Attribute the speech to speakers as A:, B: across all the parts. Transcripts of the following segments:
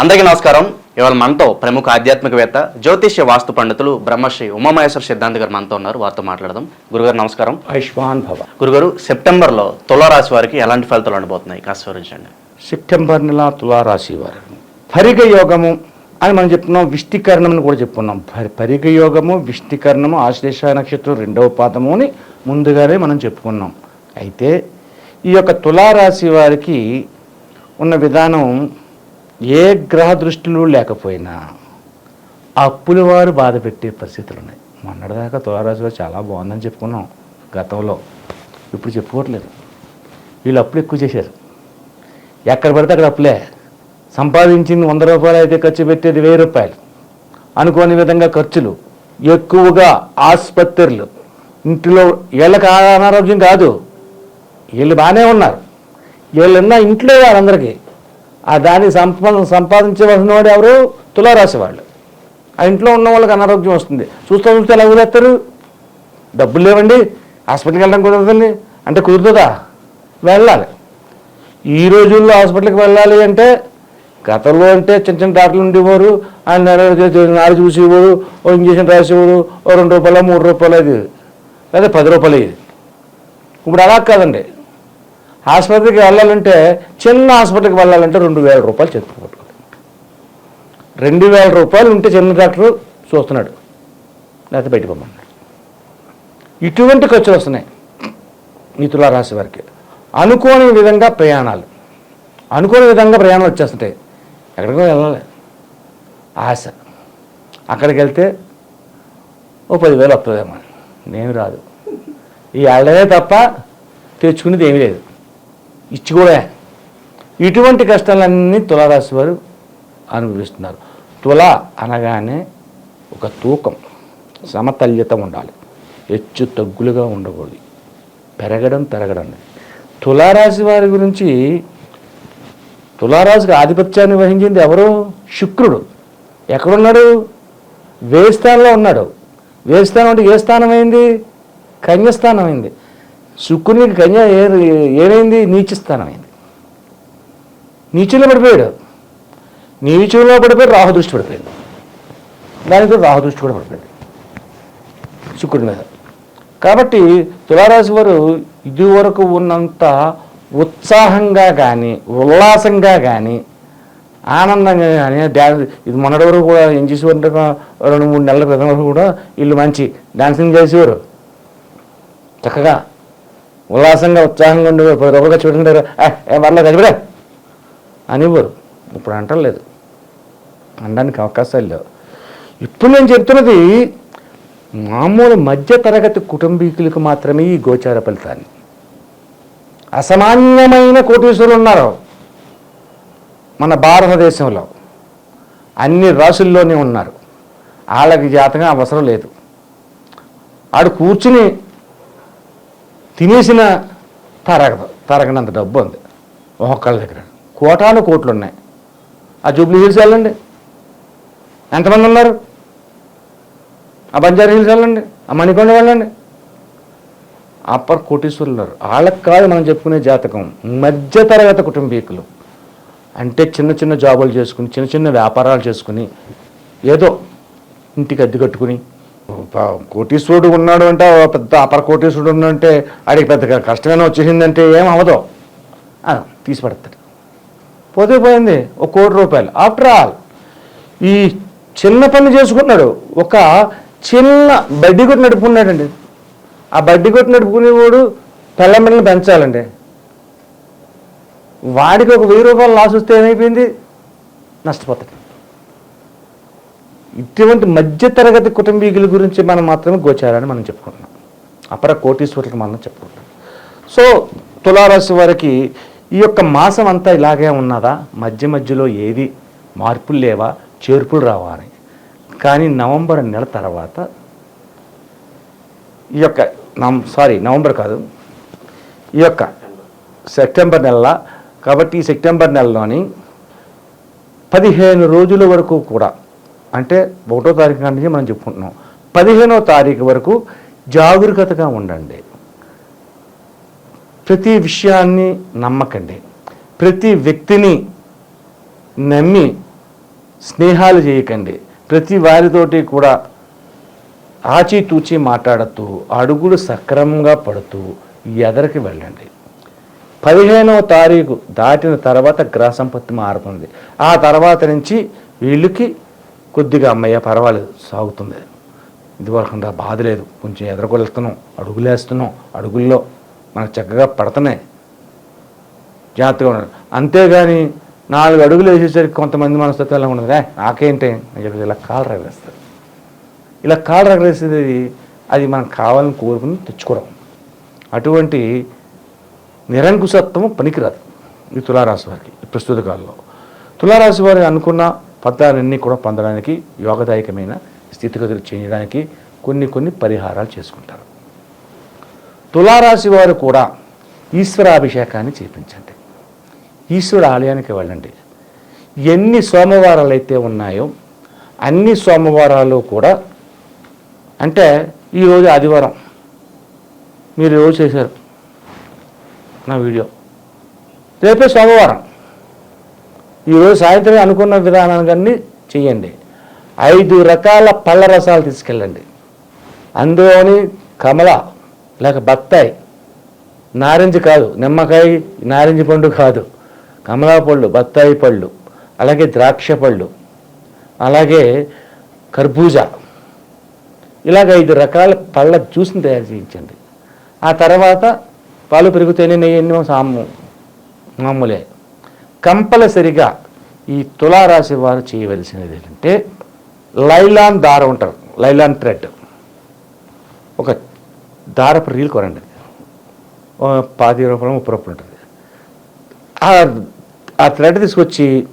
A: అందరికీ నమస్కారం. ఇవాళ మనతో ప్రముఖ ఆధ్యాత్మికవేత్త జ్యోతిష్య వాస్తు పండితులు బ్రహ్మశ్రీ ఉమామహేశ్వర సిద్ధాంత్ గారు మనతో ఉన్నారు. వారితో మాట్లాడదాం. గురుగారు నమస్కారం.
B: ఆయుష్మాన్ భవ.
A: గురుగారు సెప్టెంబర్లో తులారాశి వారికి ఎలాంటి ఫలితాలు ఉండబోతున్నాయి? కాస్త వివరించండి.
B: సెప్టెంబర్ నెల తులారాశి వారు. పరిగ యోగము అని మనం చెప్పుకున్నాం విష్టికరణం అని కూడా చెప్పుకున్నాం పరి- పరిగ యోగము విష్టికరణము ఆశ్లేష నక్షత్రం రెండవ పాదము అని ముందుగానే మనం చెప్పుకున్నాం. అయితే ఈ యొక్క తులారాశి వారికి ఉన్న విధానం ఏ గ్రహ దృష్టిలు లేకపోయినా అప్పుల వారు బాధ పెట్టే పరిస్థితులు ఉన్నాయి మొన్నటిదాకా తులారాశిలో చాలా బాగుందని చెప్పుకున్నాం గతంలో. ఇప్పుడు చెప్పుకోవట్లేదు. వీళ్ళు అప్పులు ఎక్కువ చేశారు. ఎక్కడ పడితే అక్కడ అప్పులే. సంపాదించింది వంద రూపాయలు అయితే ఖర్చు పెట్టేది వెయ్యి రూపాయలు. అనుకోని విధంగా ఖర్చులు. ఎక్కువగా ఆసుపత్రులు. ఇంట్లో వీళ్ళకి అనారోగ్యం కాదు. వీళ్ళు బాగానే ఉన్నారు. వీళ్ళున్న ఇంట్లో వాళ్ళందరికీ ఆ దాన్ని సంపా సంపాదించవలసిన వాడు ఎవరు? తులారాశి వాళ్ళు. ఆ ఇంట్లో ఉన్న వాళ్ళకి అనారోగ్యం వస్తుంది. చూస్తూ చూస్తే ఎలా వదిలేస్తారు? డబ్బులు లేవండి. హాస్పిటల్కి వెళ్ళడం కుదరదండి. అంటే కుదురుతుందా? వెళ్ళాలి. ఈ రోజుల్లో హాస్పిటల్కి వెళ్ళాలి అంటే గతంలో అంటే చిన్న చిన్న డాక్టర్లు ఉండేవారు. ఆయన నాడు చూసేవారు. ఓ ఇంజక్షన్ రాసేవారు. ఓ రెండు రూపాయలు మూడు రూపాయలు అది. లేదా పది రూపాయలు. ఇది ఇప్పుడు అలా కాదండి. ఆసుపత్రికి వెళ్ళాలంటే చిన్న హాస్పిటల్కి వెళ్ళాలంటే రెండు వేల రూపాయలు చేతులు పట్టుకోండి రెండు వేల రూపాయలు ఉంటే చిన్న డాక్టర్ చూస్తున్నాడు. లేకపోతే బయట పొమ్మన్నాడు. ఇటువంటి ఖర్చులు వస్తున్నాయి. ఈ తులారాశి వారికి. అనుకోని విధంగా ప్రయాణాలు. అనుకోని విధంగా ప్రయాణాలు వచ్చేస్తుంటాయి. ఎక్కడికో వెళ్ళాలి. ఆశ. అక్కడికి వెళ్తే ఓ పదివేలు వస్తుందేమో. నేను రాదు. ఈ వాళ్ళదే తప్ప తెచ్చుకునేది ఏమీ లేదు. ఇచ్చి కూడా ఇటువంటి కష్టాలన్నీ తులారాశి వారు అనుభవిస్తున్నారు. తుల అనగానే ఒక తూకం సమతల్యత ఉండాలి. హెచ్చు తగ్గులుగా ఉండకూడదు. పెరగడం పెరగడం తులారాశి వారి గురించి తులారాశికి ఆధిపత్యాన్ని వహించింది ఎవరు? శుక్రుడు. ఎక్కడున్నాడు? వేయి స్థానంలో ఉన్నాడు. వేయి స్థానం అంటే ఏ స్థానం అయింది? కన్యస్థానం అయింది. శుక్రునికి కన్యా ఏ ఏమైంది? నీచ అయింది నీచులో పడిపోయాడు. నీచులో పడిపోయి రాహుదృష్టి పడిపోయింది దానితో రాహుదృష్టి కూడా పడిపోయింది శుక్రుడి మీద. కాబట్టి తులారాశి వారు ఇదివరకు ఉన్నంత ఉత్సాహంగా కానీ ఉల్లాసంగా కానీ ఆనందంగా కానీ డ్యాన్స్ ఇది మొన్నటి వరకు కూడా ఏం చేసేవారు రెండు మూడు నెలల క్రితం వరకు కూడా వీళ్ళు మంచి డాన్సింగ్ చేసేవారు. చక్కగా ఉల్లాసంగా ఉత్సాహంగా ఉండేవారు పది రూపాయలుగా చూడుకుంటారు ఏ పర్లేదు గడిపిరా అనేవారు ఇప్పుడు అంటలేదు అనడానికి అవకాశాలు లేవు. ఇప్పుడు నేను చెప్తున్నది మామూలు మధ్య తరగతి కుటుంబీకులకు మాత్రమే ఈ గోచార ఫలితాన్ని అసామాన్యమైన కోటీశ్వరులు ఉన్నారు. మన భారతదేశంలో అన్ని రాసుల్లోనే ఉన్నారు. వాళ్ళకి జాతకం అవసరం లేదు. ఆడు కూర్చుని తినేసిన తరగదు తరగనంత డబ్బు ఉంది. ఒక్కొక్కళ్ళ దగ్గర. కోటాను కోట్లు ఉన్నాయి ఆ జూబ్లీ హిల్స్ వెళ్ళండి. ఎంతమంది ఉన్నారు? ఆ బంజారా హిల్స్ వెళ్ళండి. ఆ మణికొండ వెళ్ళండి. అప్పర్ కోటీశ్వరులు ఉన్నారు వాళ్ళకి కాదు మనం చెప్పుకునే జాతకం. మధ్య తరగతి కుటుంబీకులు. అంటే చిన్న చిన్న జాబులు చేసుకుని చిన్న చిన్న వ్యాపారాలు చేసుకుని ఏదో ఇంటికి అద్దె కట్టుకుని కోటీశ్వరుడు ఉన్నాడు అంటే పెద్ద అపర కోటీశ్వరుడు ఉన్నంటే ఆడికి పెద్ద కష్టమైన వచ్చేసిందంటే ఏం అవ్వదు. తీసి పడతాడు పోతే పోయింది ఒక కోటి రూపాయలు. ఆఫ్టర్ ఆల్ ఈ చిన్న పని చేసుకున్నాడు. ఒక చిన్న బడ్డీ కొట్టి నడుపుకున్నాడండి. ఆ బడ్డీ కొట్టి నడుపుకునేవాడు పిల్లమిళ్ళని పెంచాలండి. వాడికి ఒక వెయ్యి రూపాయలు లాస్ వస్తే ఏమైపోయింది? నష్టపోతాడు. ఇటువంటి మధ్యతరగతి కుటుంబీకుల గురించి మనం మాత్రమే గోచారాన్ని మనం చెప్పుకుంటున్నాం. అపర కోటీశ్వరులకు మనం చెప్పుకుంటున్నాం. సో తులారాశి వారికి ఈ యొక్క మాసం అంతా ఇలాగే ఉన్నదా? మధ్య మధ్యలో ఏది మార్పులు లేవా? చేర్పులు రావా అని. కానీ నవంబర్ నెల తర్వాత ఈ యొక్క సారీ నవంబర్ కాదు. ఈ యొక్క సెప్టెంబర్ నెల కాబట్టి ఈ సెప్టెంబర్ నెలలోని పదిహేను రోజుల వరకు కూడా అంటే ఒకటో తారీఖు నుంచి మనం చెప్పుకుంటున్నాం. పదిహేనో తారీఖు వరకు జాగ్రత్తగా ఉండండి. ప్రతి విషయాన్ని నమ్మకండి. ప్రతి వ్యక్తిని నమ్మి స్నేహాలు చేయకండి. ప్రతి వారితోటి కూడా ఆచితూచి మాట్లాడుతూ అడుగులు సక్రమంగా పడుతూ ఎదరికి వెళ్ళండి. పదిహేనవ తారీఖు దాటిన తర్వాత గ్రహ సంపత్తి మారుతుంది. ఆ తర్వాత నుంచి వీళ్ళకి కొద్దిగా అమ్మయ్య పర్వాలేదు సాగుతుంది. ఇదివరకు అంత బాధ లేదు. కొంచెం ఎదరకొలుస్తున్నాం అడుగులేస్తున్నాం అడుగుల్లో మనకు చక్కగా పడుతున్నాయి. జాగ్రత్తగా ఉండాలి అంతేగాని నాలుగు అడుగులు వేసేసరికి కొంతమంది మనస్తత్వం ఎలా ఉండదు. రే నాకేంటి? అని ఇలా కాలు రగలేస్తారు ఇలా కాలు రగలేసేది అది మనం కావాలని కోరుకుని తెచ్చుకోవడం. అటువంటి నిరంకుశత్వం పనికిరాదు ఈ తులారాశి వారికి ప్రస్తుత కాలంలో. తులారాశి వారు అనుకున్న పదాలన్నీ కూడా పొందడానికి యోగదాయకమైన స్థితిగతులు చేయడానికి కొన్ని కొన్ని పరిహారాలు చేసుకుంటారు. తులారాశి వారు కూడా ఈశ్వరాభిషేకాన్ని చేపించండి. ఈశ్వర ఆలయానికి వెళ్ళండి. ఎన్ని సోమవారాలు అయితే ఉన్నాయో అన్ని సోమవారాలు కూడా అంటే ఈరోజు ఆదివారం మీరు రోజు చేశారు నా వీడియో. రేపే సోమవారం. ఈరోజు సాయంత్రం అనుకున్న విధానాన్ని చెయ్యండి. ఐదు రకాల పళ్ళ రసాలు తీసుకెళ్ళండి. అందులోని కమల లేక బత్తాయి. నారింజ కాదు నిమ్మకాయ నారింజ పండు కాదు. కమలా పళ్ళు బత్తాయి పళ్ళు అలాగే ద్రాక్ష పళ్ళు అలాగే కర్బూజా. ఇలాగ ఐదు రకాల పళ్ళ జ్యూస్ని తయారు చేయించండి. ఆ తర్వాత పాలు పెరుగుతేనే నెయ్యి ఎన్నో సాము మామూలే. కంపల్సరిగా ఈ తులారాశి వారు చేయవలసినది ఏంటంటే లైలాన్ దారం ఉంటారు లైలాన్ థ్రెడ్. ఒక దారపు రీల్ కొనండి. పాతి రూపాయలు ముప్పై రూపాయలు ఉంటుంది. ఆ ఆ థ్రెడ్ తీసుకొచ్చి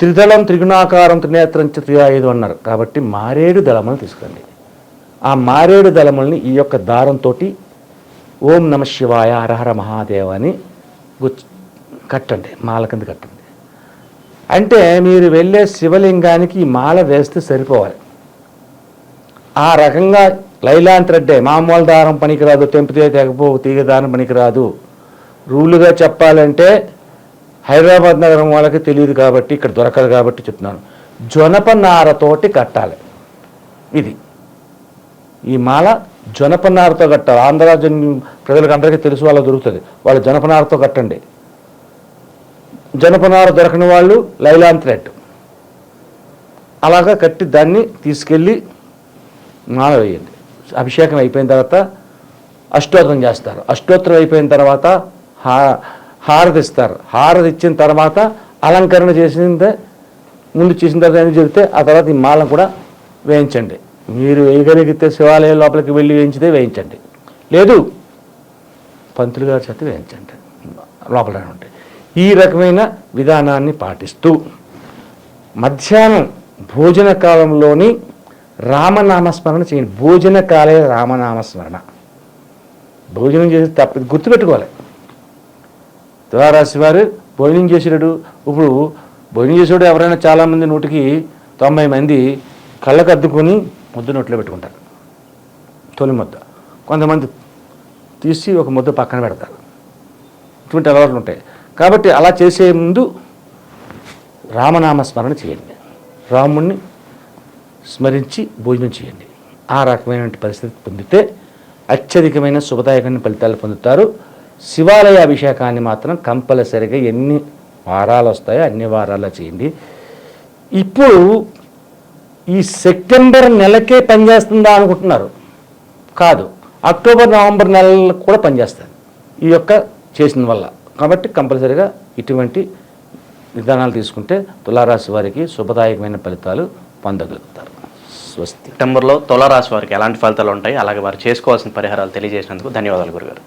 B: త్రిదళం త్రిగుణాకారం త్రినేత్రం ఐదు అన్నారు. కాబట్టి మారేడు దళములు తీసుకురండి ఆ మారేడు దళముల్ని ఈ యొక్క దారంతో ఓం నమ శివాయ హరహర మహాదేవ అని గుచ్చు కట్టండి మాల కింద కట్టండి. అంటే మీరు వెళ్ళే శివలింగానికి ఈ మాల వేస్తే సరిపోవాలి. ఆ రకంగా లైలాన్ రెడ్డే మామూలు దారం పనికిరాదు తెంపితే తెగపో తీగ దారం పనికిరాదు. రూలుగా చెప్పాలంటే హైదరాబాద్ నగరం వాళ్ళకి తెలియదు కాబట్టి ఇక్కడ దొరకదు కాబట్టి చెప్తున్నాను. జొనపనారతోటి కట్టాలి. ఇది. ఈ మాల జొనపనారతో కట్టాలి. ఆంధ్ర ప్రజలకు అందరికీ తెలుసు వాళ్ళకి దొరుకుతుంది. వాళ్ళు జనపనారతో కట్టండి. జనపనార దొరకని వాళ్ళు లైలాన్ థ్రెడ్ అలాగా కట్టి దాన్ని తీసుకెళ్ళి మాల వేయండి అభిషేకం అయిపోయిన తర్వాత అష్టోత్తరం చేస్తారు. అష్టోత్తరం అయిపోయిన తర్వాత హా హారతి ఇస్తారు. హారతి ఇచ్చిన తర్వాత అలంకరణ చేసిందే ముందు చేసిన తర్వాత ఏం చెబితే ఆ తర్వాత ఈ మాలను కూడా వేయించండి. మీరు వేయగలిగితే శివాలయం లోపలికి వెళ్ళి వేయించితే వేయించండి. లేదు పంతులు గారి చేత వేయించండి. లోపల ఉంటాయి ఈ రకమైన విధానాన్ని పాటిస్తూ మధ్యాహ్నం భోజన కాలంలోని రామనామస్మరణ చేయండి. భోజన కాలే రామనామస్మరణ. భోజనం చేసి తప్ప గుర్తుపెట్టుకోవాలి. తులారాశి వారు భోజనం చేసేటడు ఇప్పుడు భోజనం చేసేవాడు ఎవరైనా చాలామంది నూటికి తొంభై మంది కళ్ళకు అద్దుకొని ముద్ద నోట్లో పెట్టుకుంటారు. తొలి ముద్ద. కొంతమంది తీసి ఒక ముద్ద పక్కన పెడతారు. ఇటువంటి అలవాట్లు ఉంటాయి. కాబట్టి అలా చేసే ముందు రామనామ స్మరణ చేయండి. రాముణ్ణి స్మరించి భోజనం చేయండి. ఆ రకమైన పరిస్థితి పొందితే అత్యధికమైన శుభదాయకమైన ఫలితాలు పొందుతారు. శివాలయ అభిషేకాన్ని మాత్రం కంపల్సరిగా ఎన్ని వారాలు వస్తాయో అన్ని వారాల్లో చేయండి. ఇప్పుడు ఈ సెప్టెంబర్ నెలకే పనిచేస్తుందా అనుకుంటున్నారు? కాదు. అక్టోబర్ నవంబర్ నెలలకు కూడా పనిచేస్తుంది ఈ యొక్క చేసిన వల్ల కాబట్టి కంపల్సరీగా ఇటువంటి విధానాలు తీసుకుంటే తులారాశి వారికి శుభదాయకమైన ఫలితాలు పొందగలుగుతారు. స్వస్తి.
A: సెప్టెంబర్లో తులారాశి వారికి ఎలాంటి ఫలితాలు ఉంటాయి? అలాగే వారు చేసుకోవాల్సిన పరిహారాలు తెలియజేసినందుకు ధన్యవాదాలు గురుగారు.